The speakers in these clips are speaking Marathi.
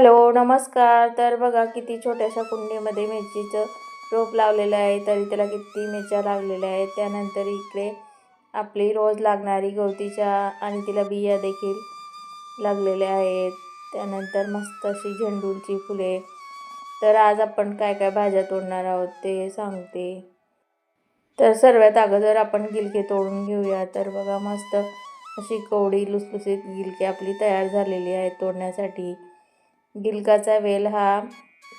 हॅलो नमस्कार. तर बघा किती छोट्याशा कुंडीमध्ये मिरचीचं रोप लावलेलं आहे तरी त्याला किती मिरच्या लागलेल्या आहेत. त्यानंतर इकडे आपली रोज लागणारी गवतीच्या आणि तिला बिया देखील लागलेल्या आहेत. त्यानंतर मस्त अशी झेंडूची फुले. तर आज आपण काय काय भाज्या तोडणार आहोत ते सांगते. तर सर्वात अगोदर आपण गिलके तोडून घेऊया. तर बघा मस्त अशी कवडी लुसलुसीत गिलके आपली तयार झालेली आहे तोडण्यासाठी. गिलकाचा वेल हा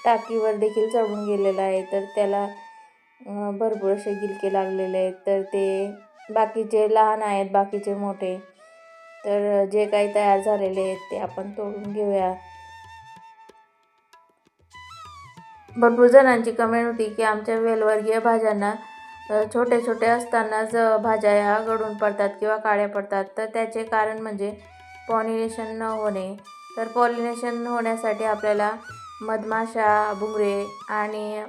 टाकीवर देखील चढून गेलेला आहे. तर त्याला भरपूर असे गिलके लागलेले आहेत. तर ते बाकीचे लहान आहेत बाकीचे मोठे. तर जे काही तयार झालेले आहेत ते आपण तोडून घेऊया. भरपूर जणांची कमेंट होती की आमच्या वेलवर्गीय भाज्यांना छोटे छोटे असतानाच भाज्या ह्या गळून पडतात किंवा काळ्या पडतात. तर त्याचे कारण म्हणजे पॉनिनेशन न होणे. तर पॉलिनेशन होण्यासाठी आपल्याला मधमाशा भुंगरे आणि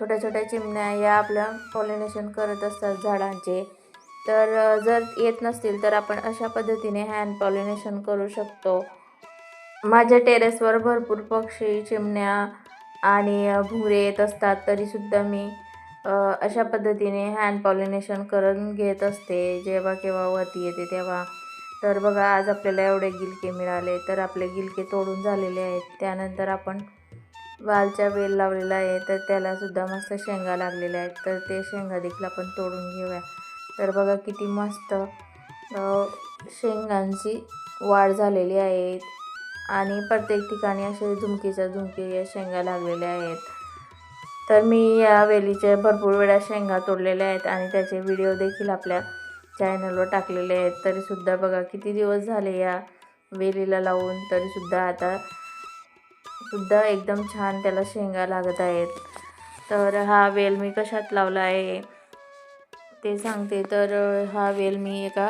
छोट्या छोट्या चिमण्या या आपल्या पॉलिनेशन करत असतात झाडांचे. तर जर येत नसतील तर आपण अशा पद्धतीने हँड पॉलिनेशन करू शकतो. माझ्या टेरेसवर भरपूर पक्षी चिमण्या आणि भुंगरे येत असतात तरीसुद्धा मी अशा पद्धतीने हँड पॉलिनेशन करून घेत असते. जेव्हा केव्हा वरती येते तेव्हा तर बघा आज आपल्याला एवढे गिलके मिळाले तर आपले गिलके तोडून झालेले आहेत. त्यानंतर आपण वालच्या वेल लावलेला आहे तर त्यालासुद्धा मस्त शेंगा लागलेल्या आहेत. तर ते शेंगा देखील आपण तोडून घेऊया. तर बघा किती मस्त शेंगांची वाढ झालेली आहे. आणि प्रत्येक ठिकाणी असे झुमकीच्या झुमकी या शेंगा लागलेल्या आहेत. तर मी या वेलीचे भरपूर वेळा शेंगा तोडलेल्या आहेत आणि त्याचे व्हिडिओ देखील आपल्या चॅनलवर टाकलेले आहेत तरीसुद्धा बघा किती दिवस झाले या वेलीला लावून तरीसुद्धा आता सुद्धा एकदम छान त्याला शेंगा लागत आहेत. तर हा वेल मी कशात लावला आहे ते सांगते. तर हा वेल मी एका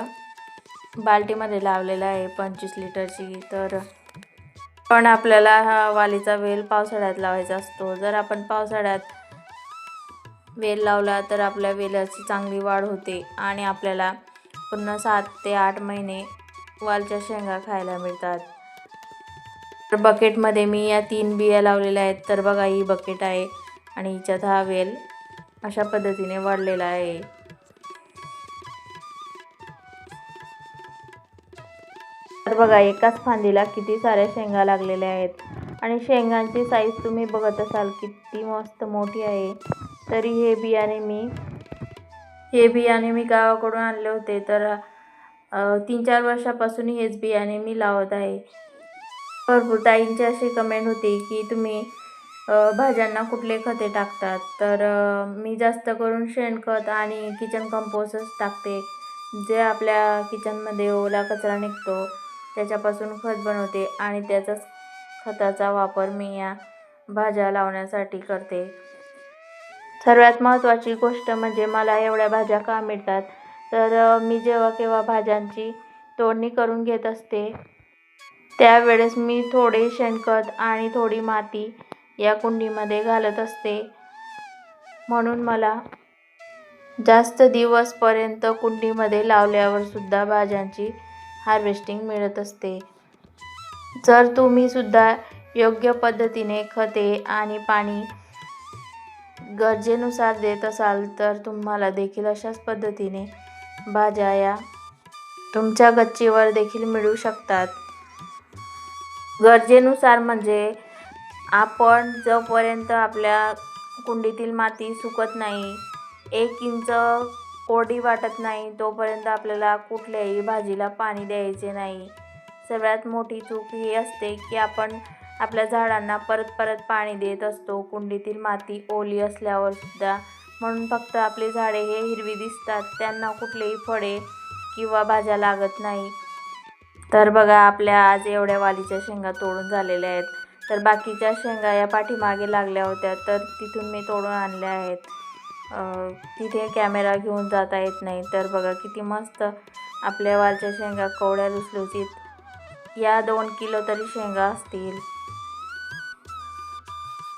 बाल्टीमध्ये लावलेला आहे पंचवीस लिटरची. तर पण आपल्याला हा वालीचा वेल पावसाळ्यात लावायचा असतो. जर आपण पावसाळ्यात वेल लावला तर आपल्या वेलाची चांगली वाढ होते आणि आपल्याला पूर्ण सात ते आठ महिने वालच्या शेंगा खायला मिळतात. तर बकेटमध्ये मी या तीन बिया लावलेल्या आहेत. तर बघा ही बकेट आहे आणि हिच्यात हा वेल अशा पद्धतीने वाढलेला आहे. तर बघा एकाच फांदीला किती साऱ्या शेंगा लागलेल्या आहेत आणि शेंगांची साईज तुम्ही बघत असाल किती मस्त मोठी आहे. तरी हे बियाणे मी हे बियाणे मी गावाकडून आणले होते. तर तीन चार वर्षापासून हेच बियाणे मी लावत आहे. भरपूर ताईंची अशी कमेंट होती की तुम्ही भाज्यांना कुठले खते टाकतात? तर मी जास्त करून शेणखत आणि किचन कंपोस्टच टाकते. जे आपल्या किचनमध्ये ओला कचरा निघतो त्याच्यापासून खत बनवते आणि त्याचाच खताचा वापर मी या भाज्या लावण्यासाठी करते. सर्वात महत्त्वाची गोष्ट म्हणजे मला एवढ्या भाज्या का मिळतात? तर मी जेव्हा केव्हा भाज्यांची तोडणी करून घेत असते त्यावेळेस मी थोडे शेणखत आणि थोडी माती या कुंडीमध्ये घालत असते. म्हणून मला जास्त दिवसपर्यंत कुंडीमध्ये लावल्यावर सुद्धा भाज्यांची हार्वेस्टिंग मिळत असते. जर तुम्ही सुद्धा योग्य पद्धतीने खते आणि पाणी गरजेनुसार देत असाल तर तुम्हाला देखील अशाच पद्धतीने भाज्या या तुमच्या गच्चीवर देखील मिळू शकतात. गरजेनुसार म्हणजे आपण जोपर्यंत आपल्या कुंडीतील माती सुकत नाही एक इंच कोरडी वाटत नाही तोपर्यंत आपल्याला कुठल्याही भाजीला पाणी द्यायचे नाही. सगळ्यात मोठी चूक ही असते की आपण आपल्या झाडांना परत परत पाणी देत असतो. कुंडीतील माती ओली असल्यावर सुद्धा. म्हणून फक्त आपली झाडे हे हिरवी दिसतात. त्यांना कुठलेही फळे किंवा भाज्या लागत नाही. तर बघा आपल्या आज एवढ्या वालीच्या शेंगा तोडून झालेल्या आहेत. तर बाकीच्या शेंगा या पाठीमागे लागल्या होत्या. तर तिथून मी तोडून आणल्या आहेत. तिथे कॅमेरा घेऊन जाता येत नाही. तर बघा किती मस्त आपल्या वालच्या शेंगा कवड्या लुसलुसीत या दोन किलो तरी शेंगा असतील.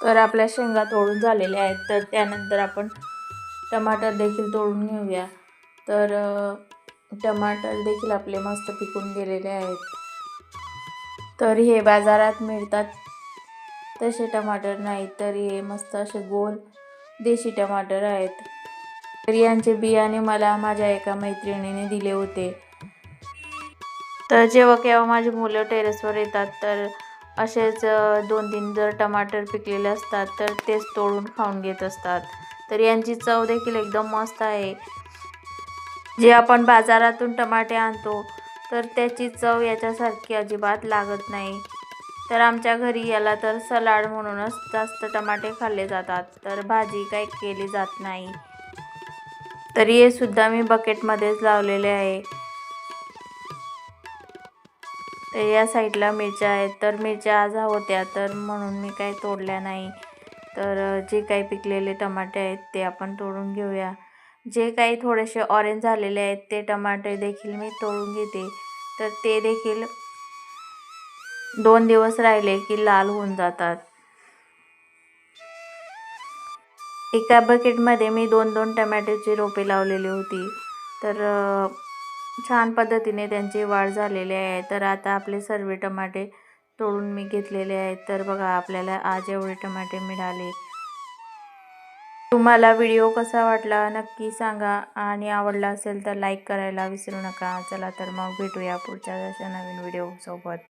तर आपल्या शेंगा तोडून झालेल्या आहेत. तर त्यानंतर आपण टमाटर देखील तोडून घेऊया. तर टमाटर देखील आपले मस्त पिकून गेलेले आहेत. तर हे बाजारात मिळतात. तसे टमाटर नाहीत तर हे मस्त असे गोल देशी टमाटर आहेत. तर यांचे बियाणे मला माझ्या एका मैत्रिणीने दिले होते. तर जेव्हा केव्हा माझी मुलं टेरेसवर येतात तर असेच दोन तीन जर टमाटर पिकलेले असतात तर तेच तोडून खाऊन घेत असतात. तर यांची चव देखील एकदम मस्त आहे. जे आपण बाजारातून टमाटे आणतो तर त्याची चव याच्यासारखी अजिबात लागत नाही. तर आमच्या घरी याला तर सलाड म्हणूनच जास्त टमाटे खाल्ले जातात तर भाजी काही केली जात नाही. तर हे सुद्धा मी बकेटमध्येच लावलेले आहे. तर या साईडला मिरच्या आहेत. तर मिरच्या आज होत्या तर म्हणून मी काही तोडल्या नाही. तर जे काही पिकलेले टमाटे आहेत ते आपण तोडून घेऊया. जे काही थोडेसे ऑरेंज झालेले आहेत ते टमाटे देखील मी तोडून घेते. तर ते देखील दोन दिवस राहिले की लाल होऊन जातात. एका बकेटमध्ये मी दोन दोन टमॅटोची रोपे लावलेली होती. तर छान पद्धतीने त्यांची वाढ झालेली आहे. तर आता आपले सर्व टमाटे तोडून मी घेतलेले आहेत. तर बघा आपल्याला आज एवढे टमाटे मिळाले. तुम्हाला व्हिडिओ कसा वाटला नक्की सांगा आणि आवडला असेल तर लाईक करायला विसरू नका. चला तर मग भेटूया पुढच्या अशा नवीन व्हिडिओसोबत.